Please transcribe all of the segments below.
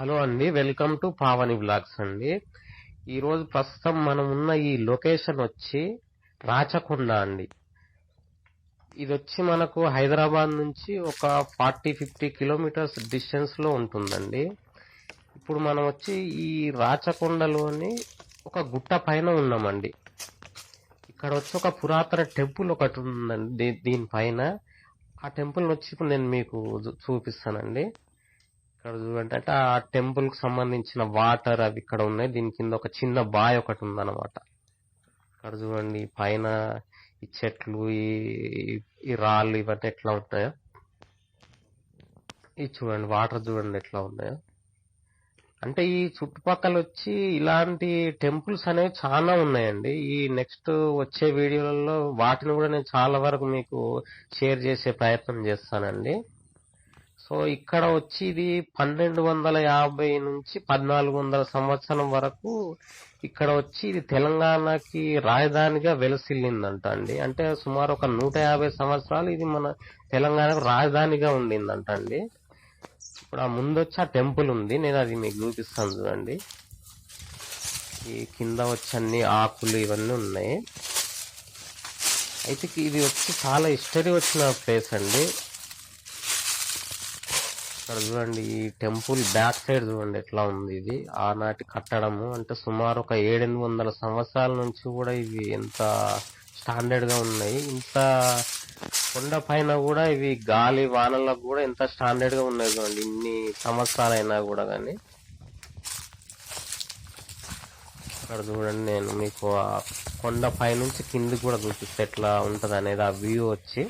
Hello అండి welcome to Pavani blogs అండి. ఈరోజు ప్రస్తుతం మనం ఉన్న ఈ లొకేషన్ వచ్చి రాచకొండ అండి. ఇది వచ్చి మనకు హైదరాబాద్ నుంచి ఒక ఫార్టీ ఫిఫ్టీ కిలోమీటర్స్ డిస్టెన్స్లో ఉంటుందండి. ఇప్పుడు మనం వచ్చి ఈ రాచకొండలోని ఒక గుట్ట పైన ఉన్నామండి. ఇక్కడ వచ్చి ఒక పురాతన టెంపుల్ ఒకటి ఉందండి దీ- దీనిపైన ఆ టెంపుల్ వచ్చి ఇప్పుడు నేను మీకు చూపిస్తానండి. ఇక్కడ చూడండి అంటే ఆ టెంపుల్కు సంబంధించిన వాటర్ అవి ఇక్కడ ఉన్నాయి. దీని కింద ఒక చిన్న బాయ్ ఒకటి ఉందన్నమాట. ఇక్కడ చూడండి పైన ఈ చెట్లు ఈ ఈ రాళ్ళు ఇవన్నీ ఎట్లా ఉంటాయో. ఇది చూడండి వాటర్ చూడండి ఎట్లా ఉన్నాయో అంటే ఈ చుట్టుపక్కల వచ్చి ఇలాంటి టెంపుల్స్ అనేవి చాలా ఉన్నాయండి. ఈ నెక్స్ట్ వచ్చే వీడియోలలో వాటిని కూడా నేను చాలా వరకు మీకు షేర్ చేసే ప్రయత్నం చేస్తానండి. సో ఇక్కడ వచ్చి ఇది పన్నెండు వందల యాభై నుంచి పద్నాలుగు వందల సంవత్సరం వరకు ఇక్కడ వచ్చి ఇది తెలంగాణకి రాజధానిగా వెలసిల్లిందంట అండి. అంటే సుమారు ఒక నూట యాభై సంవత్సరాలు ఇది మన తెలంగాణకు రాజధానిగా ఉండిందంట అండి. ఇప్పుడు ఆ ముందు వచ్చి ఆ టెంపుల్ ఉంది. నేను అది మీకు చూపిస్తాను చూడండి. ఈ కింద వచ్చి అన్ని ఆకులు ఇవన్నీ ఉన్నాయి. అయితే ఇది వచ్చి చాలా హిస్టరీ వచ్చిన ప్లేస్ అండి. ఇక్కడ చూడండి ఈ టెంపుల్ బ్యాక్ సైడ్ చూడండి ఎట్లా ఉంది ఇది. ఆనాటి కట్టడము అంటే సుమారు ఒక ఏడెనిమిది వందల సంవత్సరాల నుంచి కూడా ఇవి ఎంత స్టాండర్డ్గా ఉన్నాయి. ఇంత కొండ పైన కూడా ఇవి గాలి వానలకు కూడా ఎంత స్టాండర్డ్గా ఉన్నాయి చూడండి ఇన్ని సంవత్సరాలైనా కూడా కానీ. ఇక్కడ చూడండి నేను మీకు ఆ కొండ పైనుంచి కింది కూడా చూపిస్తే ఎట్లా ఉంటుంది అనేది ఆ వ్యూ వచ్చి.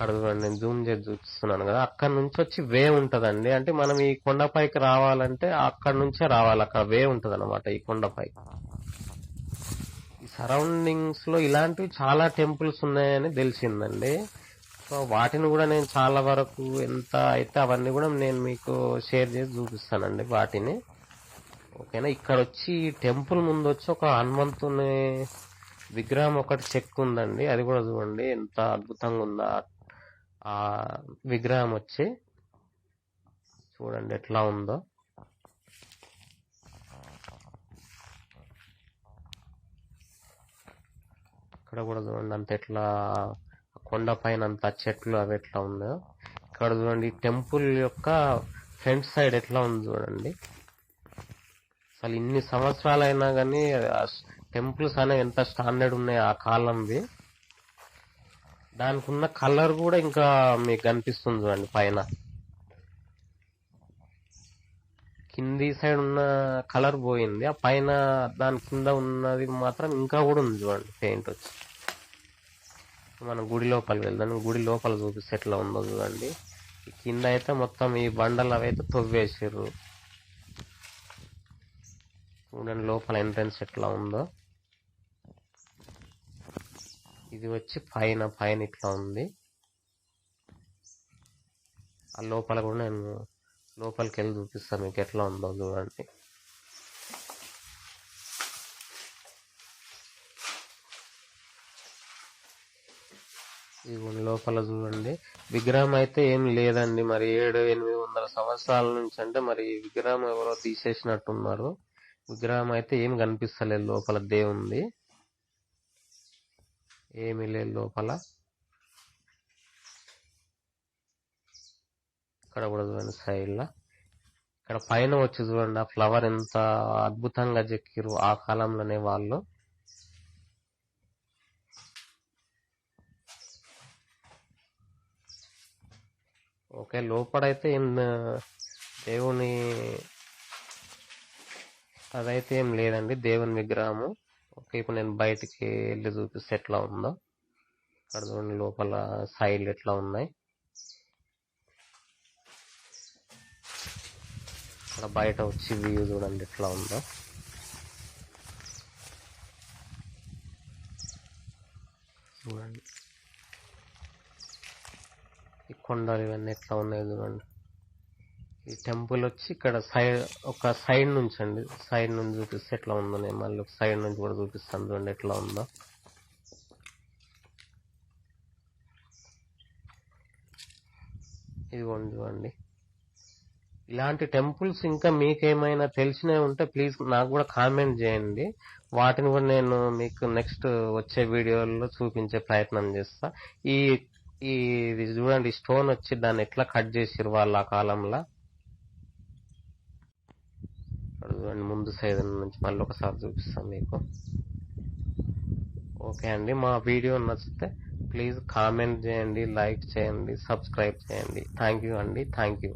అక్కడ చూడండి నేను జూమ్ చేసి చూపిస్తున్నాను కదా అక్కడ నుంచి వచ్చి వే ఉంటదండి. అంటే మనం ఈ కొండపైకి రావాలంటే అక్కడ నుంచే రావాలి. అక్కడ వే ఉంటది అనమాట ఈ కొండపై. ఈ సరౌండింగ్స్లో ఇలాంటివి చాలా టెంపుల్స్ ఉన్నాయని తెలిసిందండి. సో వాటిని కూడా నేను చాలా వరకు ఎంత అయితే అవన్నీ కూడా నేను మీకు షేర్ చేసి చూపిస్తానండి వాటిని. ఓకేనా? ఇక్కడ వచ్చి టెంపుల్ ముందు వచ్చి ఒక హనుమంతుని విగ్రహం ఒకటి చెక్ ఉందండి అది కూడా చూడండి. ఎంత అద్భుతంగా ఉందా. ఆ- విగ్రహం వచ్చి చూడండి ఎట్లా ఉందో. ఇక్కడ కూడా చూడండి అంత ఎట్లా కొండ పైన అంత చెట్లు అవి ఎట్లా ఉందో ఇక్కడ చూడండి టెంపుల్ యొక్క ఫ్రంట్ సైడ్ ఎట్లా ఉంది చూడండి. అసలు ఇన్ని సంవత్సరాలైనా కానీ టెంపుల్స్ అనేవి ఎంత స్టాండర్డ్ ఉన్నాయి ఆ కాలంవి. దానికి ఉన్న కలర్ కూడా ఇంకా మీకు కనిపిస్తుంది చూడండి పైన. కింది సైడ్ ఉన్న కలర్ పోయింది. ఆ పైన దాని కింద ఉన్నది మాత్రం ఇంకా కూడా ఉంది చూడండి పెయింట్ వచ్చి. మనం గుడి లోపలికి వెళ్దాం. గుడి లోపల చూపిస్తే ఎట్లా ఉందో చూడండి. కింద అయితే మొత్తం ఈ బండలు అవి అయితే తవ్వేసారు చూడండి లోపల ఎంట్రన్స్ ఎట్లా ఉందో. ఇది వచ్చి పైన పైన ఇట్లా ఉంది. ఆ లోపల కూడా నేను లోపలికి వెళ్ళి చూపిస్తాను మీకు ఎట్లా ఉందో చూడండి. ఈ లోపల చూడండి. విగ్రహం అయితే ఏం లేదండి. మరి ఏడు ఎనిమిది వందల సంవత్సరాల నుంచి అంటే మరి ఈ విగ్రహం ఎవరో తీసేసినట్టున్నారు. విగ్రహం అయితే ఏం కనిపిస్తలేదు లోపల దేవుంది. ఏమీ లేదు లోపల. ఇక్కడ కూడా చూడండి సైడ్లో ఇక్కడ పైన వచ్చి చూడండి ఆ ఫ్లవర్ ఎంత అద్భుతంగా చెక్కిరు ఆ కాలంలోనే వాళ్ళు. ఓకే లోపడైతే ఏం దేవుని అదైతే ఏం లేదండి దేవుని విగ్రహము. ఓకే ఇప్పుడు నేను బయటికి వెళ్ళి చూపిస్తే ఎట్లా ఉందో. అక్కడ చూడండి లోపల సైడ్ ఎట్లా ఉన్నాయి. అక్కడ బయట వచ్చి వ్యూ చూడండి ఎట్లా ఉందో. చూడండి. ఈ కొండలు ఇవన్నీ ఎట్లా ఉన్నాయి చూడండి. ఈ టెంపుల్ వచ్చి ఇక్కడ సైడ్ ఒక సైడ్ నుంచి అండి. సైడ్ నుంచి చూపిస్తే ఎట్లా ఉందో నేను మళ్ళీ ఒక సైడ్ నుంచి కూడా చూపిస్తాను చూడండి ఎట్లా ఉందో. ఇదిగోండి చూడండి. ఇలాంటి టెంపుల్స్ ఇంకా మీకేమైనా తెలిసినవి ఉంటే ప్లీజ్ నాకు కూడా కామెంట్ చేయండి. వాటిని కూడా నేను మీకు నెక్స్ట్ వచ్చే వీడియోలో చూపించే ప్రయత్నం చేస్తా. ఈ ఈ ఇది చూడండి స్టోన్ వచ్చి దాన్ని ఎట్లా కట్ చేసిరు వాళ్ళు ఆ కాలంలో. అండ్ ముందు సైడ్ నుంచి మళ్ళీ ఒకసారి చూపిస్తాను మీకు. ఓకే అండి మా వీడియో నచ్చితే ప్లీజ్ కామెంట్ చేయండి లైక్ చేయండి సబ్స్క్రైబ్ చేయండి. థ్యాంక్ యూ అండి థ్యాంక్ యూ